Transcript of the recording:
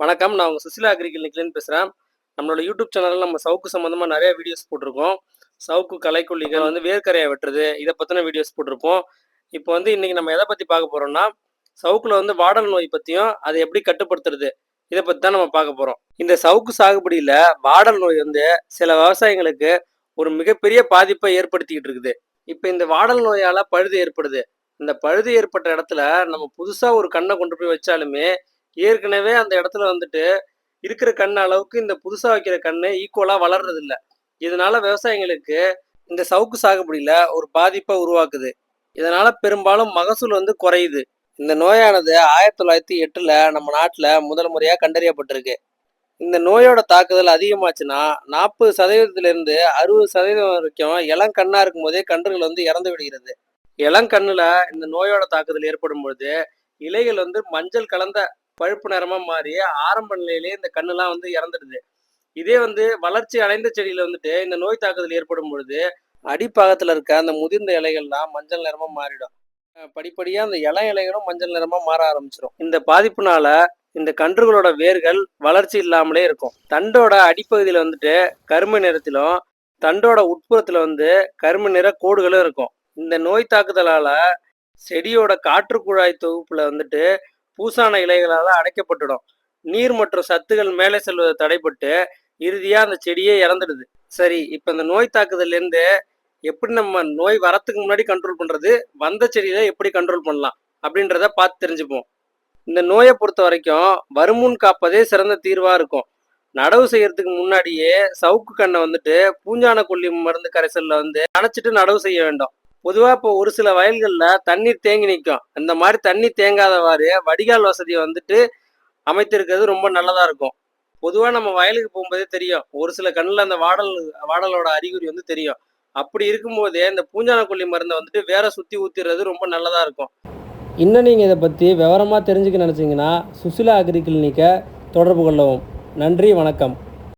வணக்கம். நான் உங்கள் சுசிலா அக்ரி கிளினிக்லேருந்து பேசுகிறேன் நம்மளோட யூடியூப் சேனலில் நம்ம சவுக்கு சம்மந்தமாக நிறைய வீடியோஸ் போட்டிருக்கோம். சவுக்கு களைக்கொல்லிகள் வந்து வேர்க்கரையை வெட்டுறது இதை பற்றின வீடியோஸ் போட்டிருப்போம் இப்போ வந்து இன்றைக்கி நம்ம எதை பற்றி பார்க்க போகிறோம்னா சவுக்கில் வந்து வாடல் நோய் பற்றியும் அதை எப்படி கட்டுப்படுத்துறது இதை பற்றி தான் நம்ம பார்க்க போகிறோம் இந்த சவுக்கு சாகுபடியில் வாடல் நோய் வந்து சில விவசாயிங்களுக்கு ஒரு மிகப்பெரிய பாதிப்பை ஏற்படுத்திக்கிட்டு இருக்குது. இப்போ இந்த வாடல் நோயால் பழுது ஏற்படுது. இந்த பழுது ஏற்பட்ட இடத்துல நம்ம புதுசாக ஒரு கண்ணை கொண்டு போய் வச்சாலுமே ஏற்கனவே அந்த இடத்துல வந்துட்டு இருக்கிற கண் அளவுக்கு இந்த புதுசாக வைக்கிற கண்ணு ஈக்குவலாக வளர்றது இல்லை இதனால விவசாயிங்களுக்கு இந்த சவுக்கு சாகுபடியில் ஒரு பாதிப்பை உருவாக்குது. இதனால பெரும்பாலும் மகசூல் வந்து குறையுது. இந்த நோயானது ஆயிரத்தி தொள்ளாயிரத்தி எட்டில் நம்ம நாட்டில் முதல் முறையாக கண்டறியப்பட்டிருக்கு. இந்த நோயோட தாக்குதல் அதிகமாச்சுன்னா நாற்பது சதவீதத்திலிருந்து அறுபது சதவீதம் வரைக்கும் இளங்கண்ணா இருக்கும் போதே கன்றுகள் வந்து இறந்து விடுகிறது. இளங்கண்ணில் இந்த நோயோட தாக்குதல் ஏற்படும் பொழுது இலைகள் வந்து மஞ்சள் கலந்த பழுப்பு நிறமா மாறி ஆரம்ப நிலையிலேயே இந்த கண்ணெல்லாம் வந்து இறந்துடுது. இதே வந்து வளர்ச்சி அடைந்த செடியில வந்துட்டு இந்த நோய் தாக்குதல் ஏற்படும் பொழுது அடிப்பாகத்துல இருக்க அந்த முதிர்ந்த இலைகள்லாம் மஞ்சள் நிறமா மாறிடும். படிப்படியாக படிப்படியா அந்த இலை இலைகளும் மஞ்சள் நிறமா மாற ஆரம்பிச்சிடும் இந்த பாதிப்புனால இந்த கன்றுகளோட வேர்கள் வளர்ச்சி இல்லாமலே இருக்கும். தண்டோட அடிப்பகுதியில வந்துட்டு கருமை நிறத்திலும் தண்டோட உட்புறத்துல வந்து கருமை நிற கோடுகளும் இருக்கும். இந்த நோய் தாக்குதலால செடியோட காற்று குழாய் தொகுப்புல வந்துட்டு பூசான இலைகளால் அடைக்கப்பட்டுடும். நீர் மற்றும் சத்துகள் மேலே செல்வது தடைப்பட்டு இறுதியா அந்த செடியே இறந்துடுது. சரி இப்போ இந்த நோய் தாக்குதல்ல இருந்து எப்படி நம்ம நோய் வரத்துக்கு முன்னாடி கண்ட்ரோல் பண்றது? வந்த செடியில எப்படி கண்ட்ரோல் பண்ணலாம்? அப்படின்றத பார்த்து தெரிஞ்சுப்போம். இந்த நோயை பொறுத்த வரைக்கும் வருமுன் காப்பதே சிறந்த தீர்வா இருக்கும். நடவு செய்யறதுக்கு முன்னாடியே சவுக்கு கண்ணை வந்துட்டு பூஞ்சான கொல்லி மருந்து கரைசல்ல வந்து அணைச்சிட்டு நடவு செய்ய வேண்டும். பொதுவாக இப்போ ஒரு சில வயல்களில் தண்ணீர் தேங்கி நிற்கும் இந்த மாதிரி தண்ணி தேங்காதவாறு வடிகால் வசதியை வந்துட்டு அமைத்திருக்கிறது ரொம்ப நல்லதாக இருக்கும். பொதுவாக நம்ம வயலுக்கு போகும்போதே தெரியும். ஒரு சில கண்ணில் அந்த வாடல் வாடலோட அறிகுறி வந்து தெரியும். அப்படி இருக்கும்போதே இந்த பூஞ்சான கொல்லி மருந்தை வந்துட்டு வேற சுற்றி ஊற்றிடுறது ரொம்ப நல்லதாக இருக்கும். இன்னும் நீங்கள் இதை பற்றி விவரமாக தெரிஞ்சுக்க நினச்சிங்கன்னா சுசிலா அக்ரி கிளினிக்கை தொடர்பு கொள்ளவும். நன்றி வணக்கம்.